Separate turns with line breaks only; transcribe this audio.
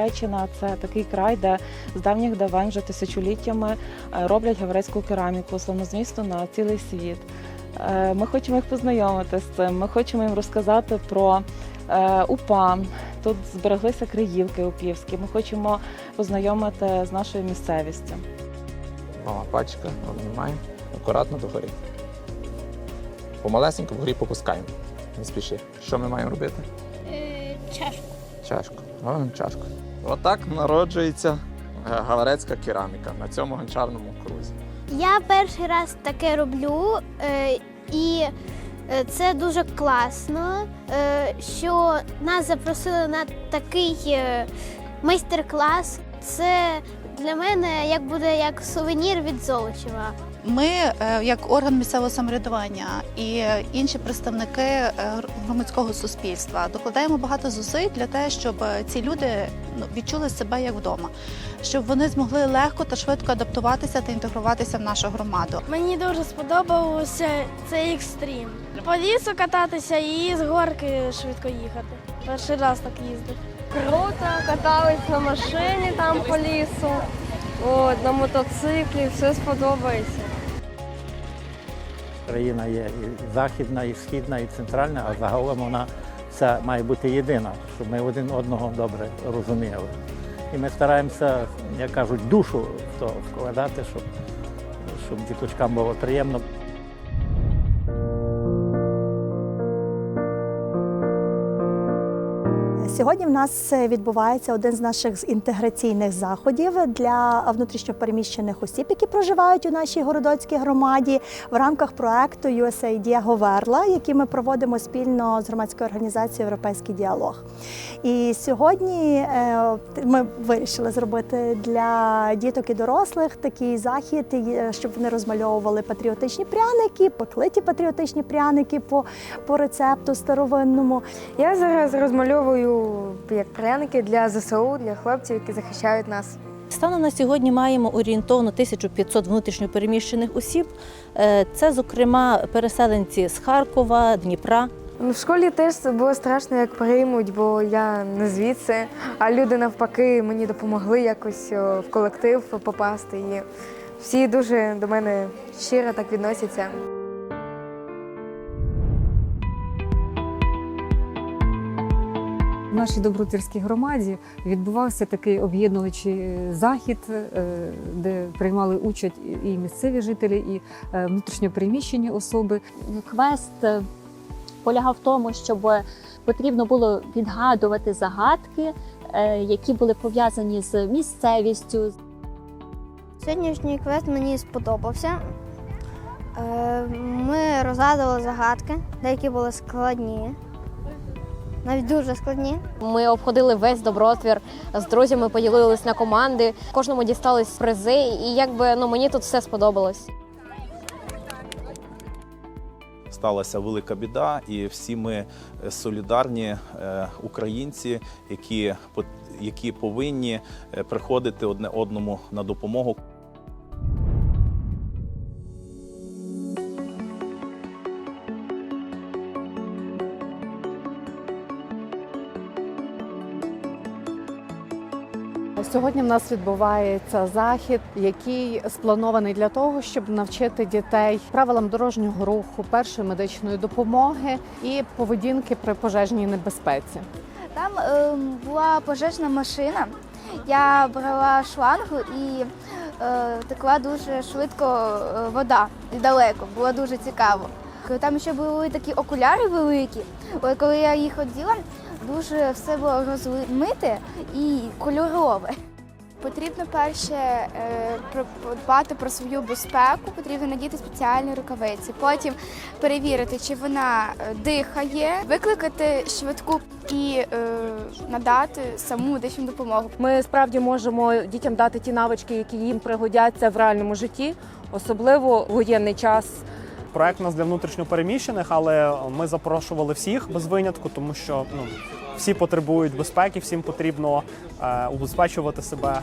Гавреччина це такий край, де з давніх давен вже тисячоліттями е, роблять гаврецьку кераміку, славнозвісну на цілий світ. Е, Ми хочемо їх познайомити з цим. Ми хочемо їм розказати про е, УПА. Тут збереглися криївки упівські. Ми хочемо познайомити з нашою місцевістю.
О, пачка, обнімаємо. Акуратно догорі. Помалесенько вгорі попускаємо. Не спіши. Що ми маємо робити?
Чашку.
Чашку. Робимо чашку. Отак народжується е, гаварецька кераміка на цьому гончарному крузі.
Я перший раз таке роблю, е, і е, це дуже класно, що нас запросили на такий майстер-клас. Це для мене як буде як сувенір від Золочева.
Ми, як орган місцевого самоврядування і інші представники громадського суспільства, докладаємо багато зусиль для того, щоб ці люди відчули себе як вдома, щоб вони змогли легко та швидко адаптуватися та інтегруватися в нашу громаду.
Мені дуже сподобався цей екстрім. По лісу кататися і з горки швидко їхати. Перший раз так їздив. Круто, катались на машині там по лісу, от, на мотоциклі, все сподобається.
Країна є і західна, і східна, і центральна, а загалом вона вся має бути єдина, щоб ми один одного добре розуміли. І ми стараємося, як кажуть, душу в то вкладати, щоб, щоб діточкам було приємно.
Сьогодні в нас відбувається один з наших інтеграційних заходів для внутрішньопереміщених осіб, які проживають у нашій городоцькій громаді в рамках проекту USAID Говерла, який ми проводимо спільно з громадською організацією Європейський діалог. І сьогодні е, ми вирішили зробити для діток і дорослих такий захід, щоб вони розмальовували патріотичні пряники, поклиті патріотичні пряники по, по рецепту старовинному.
Я зараз розмальовую як пряники для ЗСУ, для хлопців, які захищають нас.
Станом на сьогодні маємо орієнтовно 1500 внутрішньопереміщених осіб. Е, Це, зокрема, переселенці з Харкова, Дніпра.
Ну, в школі теж було страшно, як приймуть, бо я не звідси, а люди навпаки мені допомогли якось в колектив попасти. І всі дуже до мене щиро так відносяться.
В нашій добротирській громаді відбувався такий об'єднуючий захід, е, де приймали участь і місцеві жителі, і е, внутрішньопереміщені особи.
квест е, полягав в тому, щоб потрібно було відгадувати загадки, е, які були пов'язані з місцевістю.
Сьогоднішній квест мені сподобався. Е, Ми розгадували загадки, деякі були складні, навіть дуже складні.
Ми обходили весь добротвір з друзями, поділились на команди. Кожному дістались призи, і якби ну мені тут все сподобалось.
сталася велика біда, і всі ми е, солідарні е, українці, які, які повинні е, приходити одне одному на допомогу.
Сьогодні в нас відбувається захід, який спланований для того, щоб навчити дітей правилам дорожнього руху, першої медичної допомоги і поведінки при пожежній небезпеці.
Там е, була пожежна машина. Я брала шлангу і е, текла дуже швидко е, вода і далеко. Було дуже цікаво. Там ще були такі окуляри великі. Коли я їх оділа, дуже все було розмите і кольорове.
Потрібно перше е, подбати про свою безпеку, потрібно надіти спеціальні рукавиці. Потім перевірити, чи вона е, дихає, викликати швидку і е, надати саму медичну допомогу.
Ми справді можемо дітям дати ті навички, які їм пригодяться в реальному житті, особливо воєнний час.
Проект у нас для внутрішньопереміщених, але ми запрошували всіх без винятку, тому що ну всі потребують безпеки, всім потрібно е, убезпечувати себе.